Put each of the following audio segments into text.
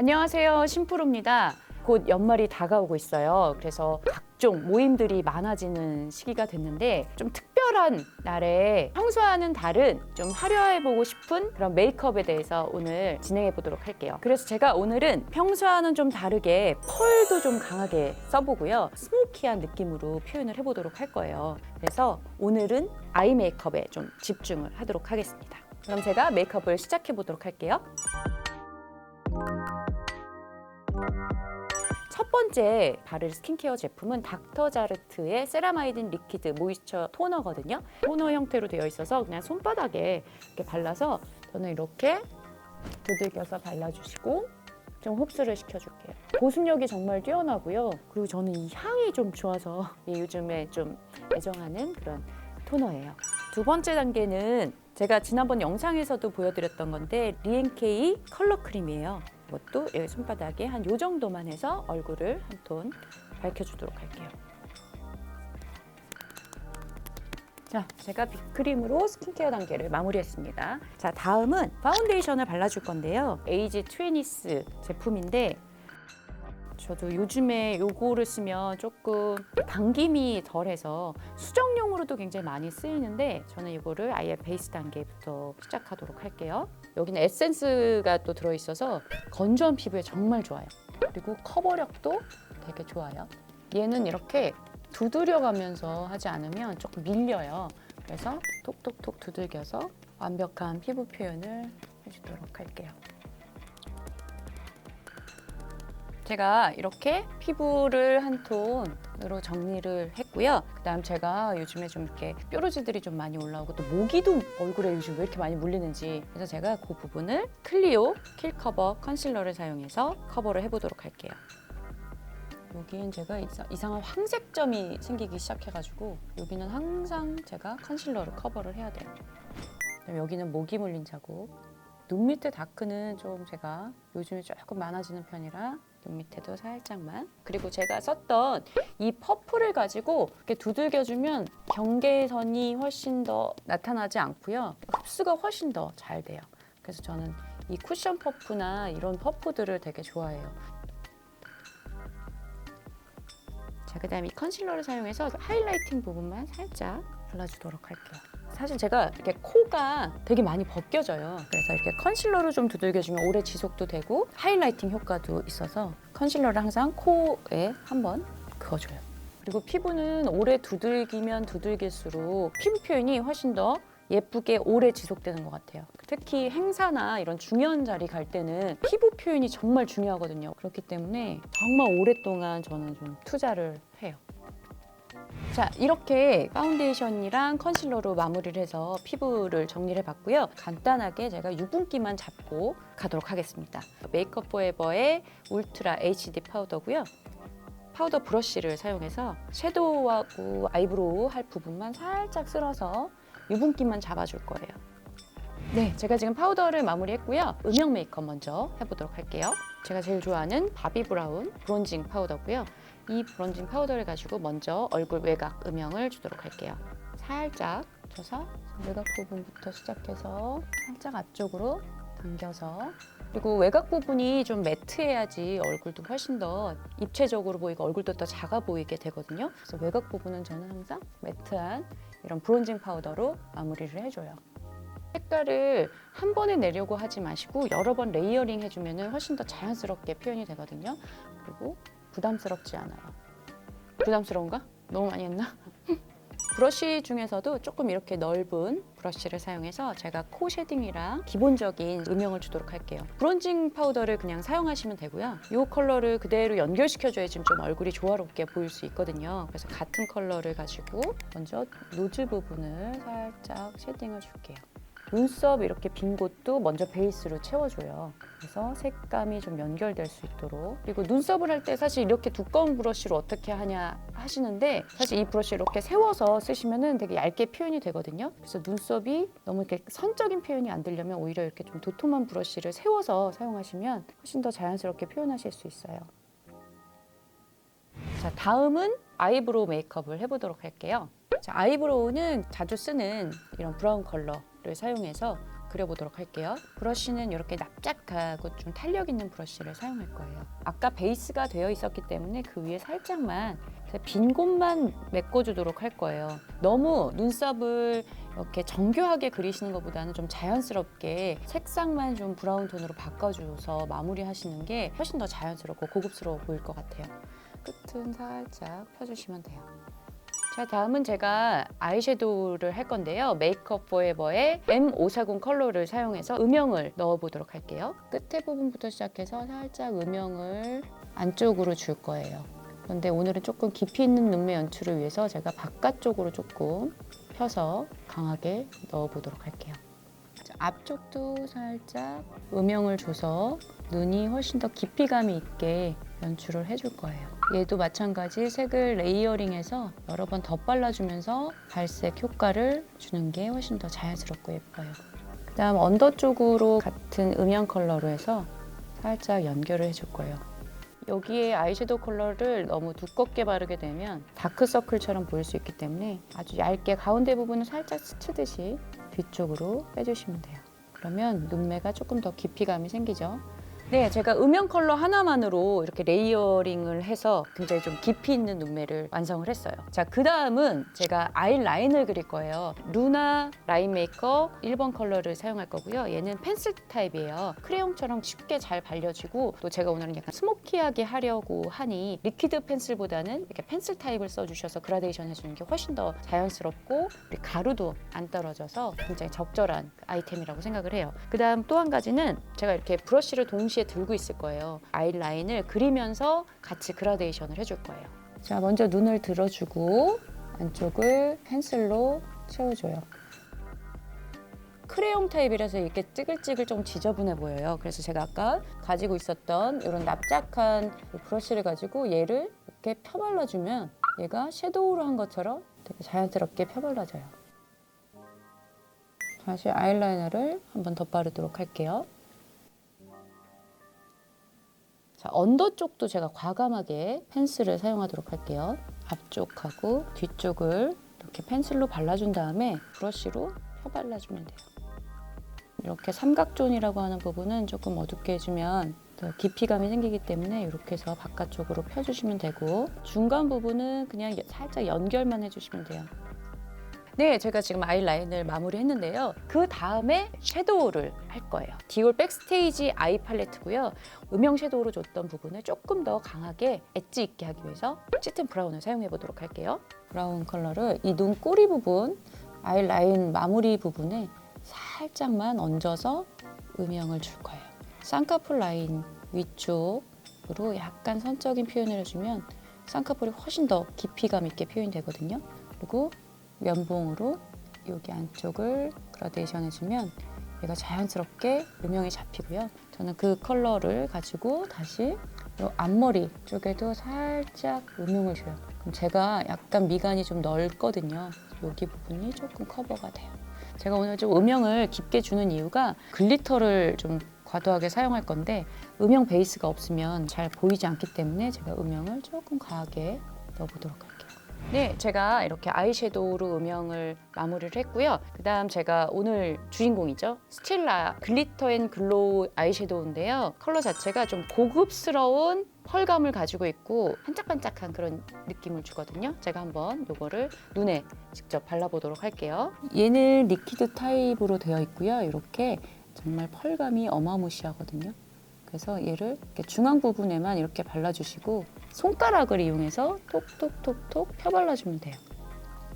안녕하세요. 심프로입니다. 곧 연말이 다가오고 있어요. 그래서 각종 모임들이 많아지는 시기가 됐는데 좀 특별한 날에 평소와는 다른 좀 화려해보고 싶은 그런 메이크업에 대해서 오늘 진행해 보도록 할게요. 그래서 제가 오늘은 평소와는 좀 다르게 펄도 좀 강하게 써보고요. 스모키한 느낌으로 표현을 해보도록 할 거예요. 그래서 오늘은 아이 메이크업에 좀 집중을 하도록 하겠습니다. 그럼 제가 메이크업을 시작해 보도록 할게요. 번째 바를 스킨케어 제품은 닥터자르트의 세라마이딘 리퀴드 모이스처 토너거든요. 토너 형태로 되어 있어서 그냥 손바닥에 이렇게 발라서 저는 이렇게 두들겨서 발라주시고 좀 흡수를 시켜줄게요. 보습력이 정말 뛰어나고요. 그리고 저는 이 향이 좀 좋아서 이 요즘에 좀 애정하는 그런 토너예요. 두 번째 단계는 제가 지난번 영상에서도 보여드렸던 건데 리엔케이 컬러 크림이에요. 이것도 여기 손바닥에 한 요 정도만 해서 얼굴을 한 톤 밝혀주도록 할게요. 자, 제가 빅크림으로 스킨케어 단계를 마무리했습니다. 자, 다음은 파운데이션을 발라줄 건데요. 에이지 트위니스 제품인데 저도 요즘에 요거를 쓰면 조금 당김이 덜해서 수정용으로도 굉장히 많이 쓰이는데 저는 이거를 아예 베이스 단계부터 시작하도록 할게요. 여기는 에센스가 또 들어있어서 건조한 피부에 정말 좋아요. 그리고 커버력도 되게 좋아요. 얘는 이렇게 두드려가면서 하지 않으면 조금 밀려요. 그래서 톡톡톡 두들겨서 완벽한 피부 표현을 해주도록 할게요. 제가 이렇게 피부를 한 톤으로 정리를 했고요. 그다음 제가 요즘에 좀 이렇게 뾰루지들이 좀 많이 올라오고 또 모기도 얼굴에 요즘 왜 이렇게 많이 물리는지 그래서 제가 그 부분을 클리오 킬 커버 컨실러를 사용해서 커버를 해보도록 할게요. 여기엔 제가 이상- 이상한 황색점이 생기기 시작해가지고 여기는 항상 제가 컨실러를 커버를 해야 돼요. 여기는 모기 물린 자국. 눈 밑에 다크는 좀 제가 요즘에 조금 많아지는 편이라 눈 밑에도 살짝만. 그리고 제가 썼던 이 퍼플을 가지고 이렇게 두들겨주면 경계선이 훨씬 더 나타나지 않고요. 흡수가 훨씬 더 잘 돼요. 그래서 저는 이 쿠션 퍼프나 이런 퍼프들을 되게 좋아해요. 자, 그 다음에 이 컨실러를 사용해서 하이라이팅 부분만 살짝 발라주도록 할게요. 사실 제가 이렇게 코가 되게 많이 벗겨져요. 그래서 이렇게 컨실러로 좀 두들겨주면 오래 지속도 되고 하이라이팅 효과도 있어서 컨실러를 항상 코에 한번 그어줘요. 그리고 피부는 오래 두들기면 두들길수록 피부 표현이 훨씬 더 예쁘게 오래 지속되는 것 같아요. 특히 행사나 이런 중요한 자리 갈 때는 피부 표현이 정말 중요하거든요. 그렇기 때문에 정말 오랫동안 저는 좀 투자를 해요. 자, 이렇게 파운데이션이랑 컨실러로 마무리를 해서 피부를 정리를 해봤고요. 간단하게 제가 유분기만 잡고 가도록 하겠습니다. 메이크업 포에버의 울트라 HD 파우더고요. 파우더 브러쉬를 사용해서 섀도우하고 아이브로우 할 부분만 살짝 쓸어서 유분기만 잡아줄 거예요. 네, 제가 지금 파우더를 마무리했고요. 음영 메이크업 먼저 해보도록 할게요. 제가 제일 좋아하는 바비 브라운 브론징 파우더고요. 이 브론징 파우더를 가지고 먼저 얼굴 외곽 음영을 주도록 할게요. 살짝 쳐서 외곽 부분부터 시작해서 살짝 앞쪽으로 당겨서 그리고 외곽 부분이 좀 매트해야지 얼굴도 훨씬 더 입체적으로 보이고 얼굴도 더 작아 보이게 되거든요. 그래서 외곽 부분은 저는 항상 매트한 이런 브론징 파우더로 마무리를 해줘요. 색깔을 한 번에 내려고 하지 마시고 여러 번 레이어링 해주면 훨씬 더 자연스럽게 표현이 되거든요. 그리고 부담스럽지 않아요. 부담스러운가? 너무 많이 했나? 브러쉬 중에서도 조금 이렇게 넓은 브러쉬를 사용해서 제가 코 쉐딩이랑 기본적인 음영을 주도록 할게요. 브론징 파우더를 그냥 사용하시면 되고요. 이 컬러를 그대로 연결시켜줘야지 좀 얼굴이 조화롭게 보일 수 있거든요. 그래서 같은 컬러를 가지고 먼저 노즈 부분을 살짝 쉐딩을 줄게요. 눈썹 이렇게 빈 곳도 먼저 베이스로 채워줘요. 그래서 색감이 좀 연결될 수 있도록. 그리고 눈썹을 할 때 사실 이렇게 두꺼운 브러쉬로 어떻게 하냐 하시는데 사실 이 브러쉬 이렇게 세워서 쓰시면은 되게 얇게 표현이 되거든요. 그래서 눈썹이 너무 이렇게 선적인 표현이 안 되려면 오히려 이렇게 좀 도톰한 브러쉬를 세워서 사용하시면 훨씬 더 자연스럽게 표현하실 수 있어요. 자, 다음은 아이브로우 메이크업을 해보도록 할게요. 자, 아이브로우는 자주 쓰는 이런 브라운 컬러 를 사용해서 그려보도록 할게요. 브러쉬는 이렇게 납작하고 좀 탄력 있는 브러쉬를 사용할 거예요. 아까 베이스가 되어 있었기 때문에 그 위에 살짝만 빈 곳만 메꿔주도록 할 거예요. 너무 눈썹을 이렇게 정교하게 그리시는 것보다는 좀 자연스럽게 색상만 좀 브라운 톤으로 바꿔줘서 마무리하시는 게 훨씬 더 자연스럽고 고급스러워 보일 것 같아요. 끝은 살짝 펴주시면 돼요. 자 다음은 제가 아이섀도우를 할 건데요. 메이크업 포에버의 M540 컬러를 사용해서 음영을 넣어보도록 할게요. 끝에 부분부터 시작해서 살짝 음영을 안쪽으로 줄 거예요. 그런데 오늘은 조금 깊이 있는 눈매 연출을 위해서 제가 바깥쪽으로 조금 펴서 강하게 넣어보도록 할게요. 자, 앞쪽도 살짝 음영을 줘서 눈이 훨씬 더 깊이감이 있게 연출을 해줄 거예요. 얘도 마찬가지 색을 레이어링해서 여러 번 덧발라주면서 발색 효과를 주는 게 훨씬 더 자연스럽고 예뻐요. 그 다음 언더 쪽으로 같은 음영 컬러로 해서 살짝 연결을 해줄 거예요. 여기에 아이섀도우 컬러를 너무 두껍게 바르게 되면 다크서클처럼 보일 수 있기 때문에 아주 얇게 가운데 부분을 살짝 스치듯이 뒤쪽으로 빼주시면 돼요. 그러면 눈매가 조금 더 깊이감이 생기죠. 네, 제가 음영 컬러 하나만으로 이렇게 레이어링을 해서 굉장히 좀 깊이 있는 눈매를 완성을 했어요. 자, 그 다음은 제가 아이라인을 그릴 거예요. 루나 라인 메이커 1번 컬러를 사용할 거고요. 얘는 펜슬 타입이에요. 크레용처럼 쉽게 잘 발려지고 또 제가 오늘은 약간 스모키하게 하려고 하니 리퀴드 펜슬보다는 이렇게 펜슬 타입을 써주셔서 그라데이션 해주는 게 훨씬 더 자연스럽고 가루도 안 떨어져서 굉장히 적절한 아이템이라고 생각을 해요. 그 다음 또 한 가지는 제가 이렇게 브러쉬를 동시에 들고 있을 거예요. 아이라인을 그리면서 같이 그라데이션을 해줄 거예요. 자, 먼저 눈을 들어주고 안쪽을 펜슬로 채워줘요. 크레용 타입이라서 이렇게 찌글찌글 좀 지저분해 보여요. 그래서 제가 아까 가지고 있었던 이런 납작한 이 브러쉬를 가지고 얘를 이렇게 펴발라주면 얘가 섀도우로 한 것처럼 되게 자연스럽게 펴발라져요. 다시 아이라이너를 한번 덧바르도록 할게요. 자, 언더 쪽도 제가 과감하게 펜슬을 사용하도록 할게요. 앞쪽하고 뒤쪽을 이렇게 펜슬로 발라준 다음에 브러쉬로 펴발라주면 돼요. 이렇게 삼각존이라고 하는 부분은 조금 어둡게 해주면 더 깊이감이 생기기 때문에 이렇게 해서 바깥쪽으로 펴주시면 되고 중간 부분은 그냥 살짝 연결만 해주시면 돼요. 네, 제가 지금 아이라인을 마무리했는데요. 그 다음에 섀도우를 할 거예요. 디올 백스테이지 아이 팔레트고요. 음영 섀도우로 줬던 부분을 조금 더 강하게 엣지 있게 하기 위해서 짙은 브라운을 사용해 보도록 할게요. 브라운 컬러를 이 눈 꼬리 부분, 아이라인 마무리 부분에 살짝만 얹어서 음영을 줄 거예요. 쌍꺼풀 라인 위쪽으로 약간 선적인 표현을 해주면 쌍꺼풀이 훨씬 더 깊이감 있게 표현이 되거든요. 그리고 면봉으로 여기 안쪽을 그라데이션 해주면 얘가 자연스럽게 음영이 잡히고요. 저는 그 컬러를 가지고 다시 이 앞머리 쪽에도 살짝 음영을 줘요. 그럼 제가 약간 미간이 좀 넓거든요. 여기 부분이 조금 커버가 돼요. 제가 오늘 좀 음영을 깊게 주는 이유가 글리터를 좀 과도하게 사용할 건데 음영 베이스가 없으면 잘 보이지 않기 때문에 제가 음영을 조금 과하게 넣어보도록 할게요. 네, 제가 이렇게 아이섀도우로 음영을 마무리를 했고요. 그다음 제가 오늘 주인공이죠. 스틸라 글리터 앤 글로우 아이섀도우인데요. 컬러 자체가 좀 고급스러운 펄감을 가지고 있고 반짝반짝한 그런 느낌을 주거든요. 제가 한번 이거를 눈에 직접 발라보도록 할게요. 얘는 리퀴드 타입으로 되어 있고요. 이렇게 정말 펄감이 어마무시하거든요. 그래서 얘를 이렇게 중앙 부분에만 이렇게 발라주시고 손가락을 이용해서 톡톡톡톡 펴발라주면 돼요.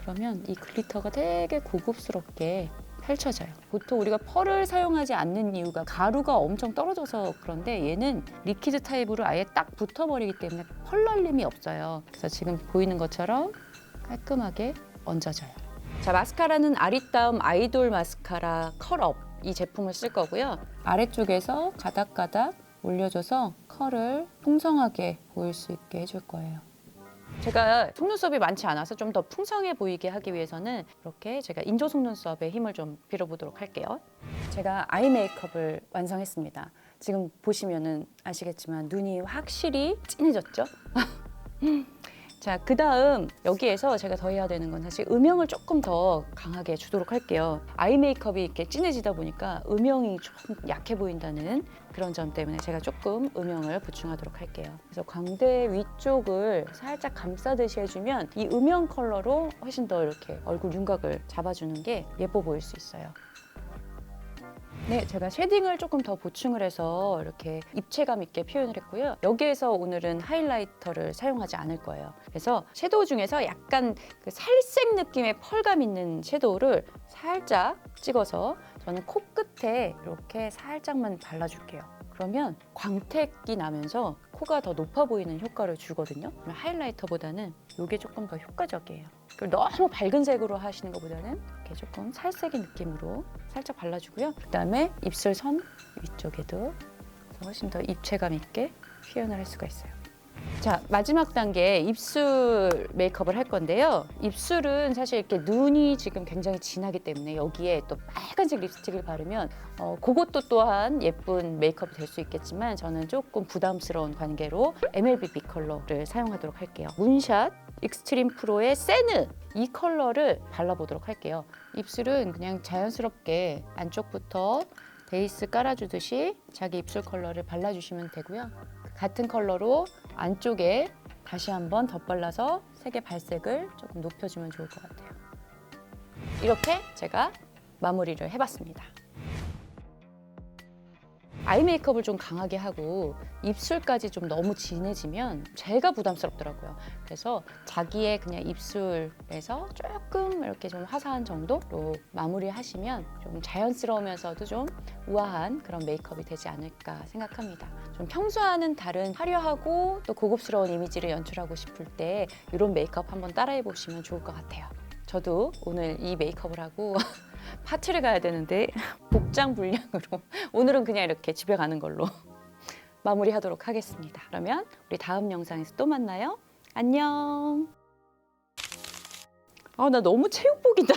그러면 이 글리터가 되게 고급스럽게 펼쳐져요. 보통 우리가 펄을 사용하지 않는 이유가 가루가 엄청 떨어져서 그런데 얘는 리퀴드 타입으로 아예 딱 붙어버리기 때문에 펄 날림이 없어요. 그래서 지금 보이는 것처럼 깔끔하게 얹어져요. 자 마스카라는 아리따움 아이돌 마스카라 컬업 이 제품을 쓸 거고요. 아래쪽에서 가닥가닥 올려줘서 컬을 풍성하게 보일 수 있게 해줄 거예요. 제가 속눈썹이 많지 않아서 좀 더 풍성해 보이게 하기 위해서는 이렇게 제가 인조 속눈썹에 힘을 좀 빌어보도록 할게요. 제가 아이 메이크업을 완성했습니다. 지금 보시면은 아시겠지만 눈이 확실히 진해졌죠? 자, 그 다음 여기에서 제가 더 해야 되는 건 사실 음영을 조금 더 강하게 주도록 할게요. 아이 메이크업이 이렇게 진해지다 보니까 음영이 좀 약해 보인다는 그런 점 때문에 제가 조금 음영을 보충하도록 할게요. 그래서 광대 위쪽을 살짝 감싸듯이 해주면 이 음영 컬러로 훨씬 더 이렇게 얼굴 윤곽을 잡아주는 게 예뻐 보일 수 있어요. 네, 제가 쉐딩을 조금 더 보충을 해서 이렇게 입체감 있게 표현을 했고요. 여기에서 오늘은 하이라이터를 사용하지 않을 거예요. 그래서 섀도우 중에서 약간 그 살색 느낌의 펄감 있는 섀도우를 살짝 찍어서 저는 코끝에 이렇게 살짝만 발라줄게요. 그러면 광택이 나면서 코가 더 높아 보이는 효과를 주거든요. 하이라이터보다는 이게 조금 더 효과적이에요. 그리고 너무 밝은 색으로 하시는 것보다는 이렇게 조금 살색의 느낌으로 살짝 발라주고요. 그다음에 입술 선 위쪽에도 훨씬 더 입체감 있게 표현을 할 수가 있어요. 자 마지막 단계 입술 메이크업을 할 건데요. 입술은 사실 이렇게 눈이 지금 굉장히 진하기 때문에 여기에 또 빨간색 립스틱을 바르면 어, 그것도 또한 예쁜 메이크업이 될 수 있겠지만 저는 조금 부담스러운 관계로 MLB B 컬러를 사용하도록 할게요. 문샷 익스트림 프로의 세느 이 컬러를 발라보도록 할게요. 입술은 그냥 자연스럽게 안쪽부터 베이스 깔아주듯이 자기 입술 컬러를 발라주시면 되고요. 같은 컬러로 안쪽에 다시 한번 덧발라서 색의 발색을 조금 높여주면 좋을 것 같아요. 이렇게 제가 마무리를 해봤습니다. 아이 메이크업을 좀 강하게 하고 입술까지 좀 너무 진해지면 제가 부담스럽더라고요. 그래서 자기의 그냥 입술에서 조금 이렇게 좀 화사한 정도로 마무리하시면 좀 자연스러우면서도 좀 우아한 그런 메이크업이 되지 않을까 생각합니다. 좀 평소와는 다른 화려하고 또 고급스러운 이미지를 연출하고 싶을 때 이런 메이크업 한번 따라해 보시면 좋을 것 같아요. 저도 오늘 이 메이크업을 하고 파티를 가야 되는데 복장 불량으로 오늘은 그냥 이렇게 집에 가는 걸로 마무리하도록 하겠습니다. 그러면 우리 다음 영상에서 또 만나요. 안녕. 아, 나 너무 체육복이다.